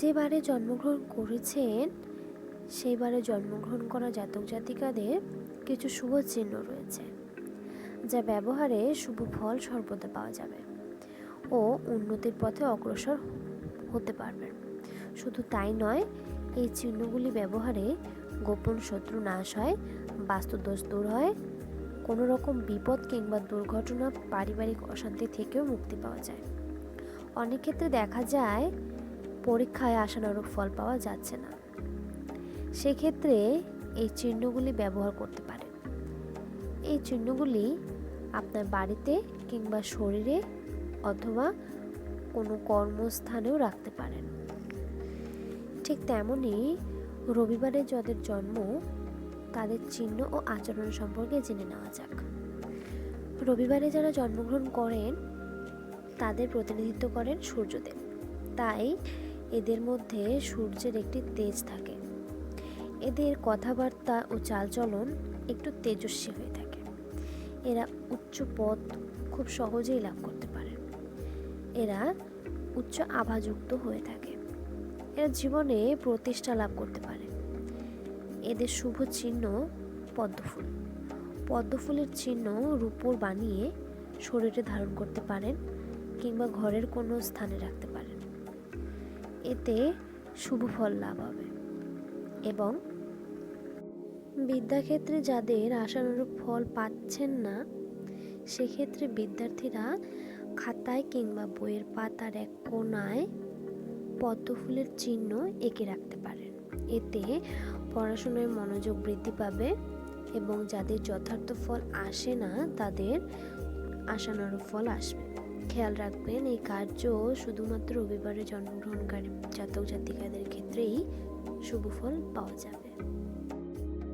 যে বারে জন্মগ্রহণ করেছেন সেই বারে জন্মগ্রহণ করা জাতক জাতিকাদের কিছু শুভ চিহ্ন রয়েছে, যা ব্যবহারে শুভ ফল সর্বদা পাওয়া যাবে ও উন্নতির পথে অগ্রসর হতে পারবেন শুধু তাই নয়, এই চিহ্নগুলি ব্যবহারে গোপন শত্রু নাশ হয়, বাস্তুদোষ দূর হয় কোনো রকম বিপদ কিংবা দুর্ঘটনা পারিবারিক অশান্তি থেকেও মুক্তি পাওয়া যায়। অনেক ক্ষেত্রে দেখা যায় পরীক্ষায় আশানুরূপ ফল পাওয়া যাচ্ছে না। সেক্ষেত্রে এই চিহ্নগুলি ব্যবহার করতে পারেন। এই চিহ্নগুলি আপনার বাড়িতে কিংবা শরীরে অথবা কোনো কর্মস্থানেও রাখতে পারেন। ঠিক তেমনই রবিবারে যাদের জন্ম, তাদের চিহ্ন ও আচরণ সম্পর্কে জেনে নেওয়া যাক। রবিবারে যারা জন্মগ্রহণ করেন, তাদের প্রতিনিধিত্ব করেন সূর্যদেব। তাই এদের মধ্যে সূর্যের একটি তেজ থাকে। এদের কথাবার্তা ও চালচলন একটু তেজস্বী হয়ে থাকে। এরা উচ্চ পদ খুব সহজেই লাভ করতে পারে। এরা উচ্চ আভাযুক্ত হয়ে থাকে। এরা জীবনে প্রতিষ্ঠা লাভ করতে পারে। এদের শুভ চিহ্ন পদ্মফুল। পদ্মফুলের চিহ্ন রূপোর বানিয়ে শরীরে ধারণ করতে পারেন কিংবা ঘরের কোনো স্থানে রাখতে এতে শুভ ফল লাভ হবে। এবং বিদ্যাক্ষেত্রে যাদের আশানুরূপ ফল পাচ্ছেন না, সেক্ষেত্রে বিদ্যার্থীরা খাতায় কিংবা বইয়ের পাতার এক কোণায় পদ্মফুলের চিহ্ন এঁকে রাখতে পারেন। এতে পড়াশোনায় মনোযোগ বৃদ্ধি পাবে এবং যাদের যথার্থ ফল আসে না, তাদের আশানুরূপ ফল আসবে। খেয়াল রাখবেন এই কার্য শুধুমাত্র রবিবারে জন্মগ্রহণকারী জাতক জাতিকাদের ক্ষেত্রেই শুভ ফল পাওয়া যাবে।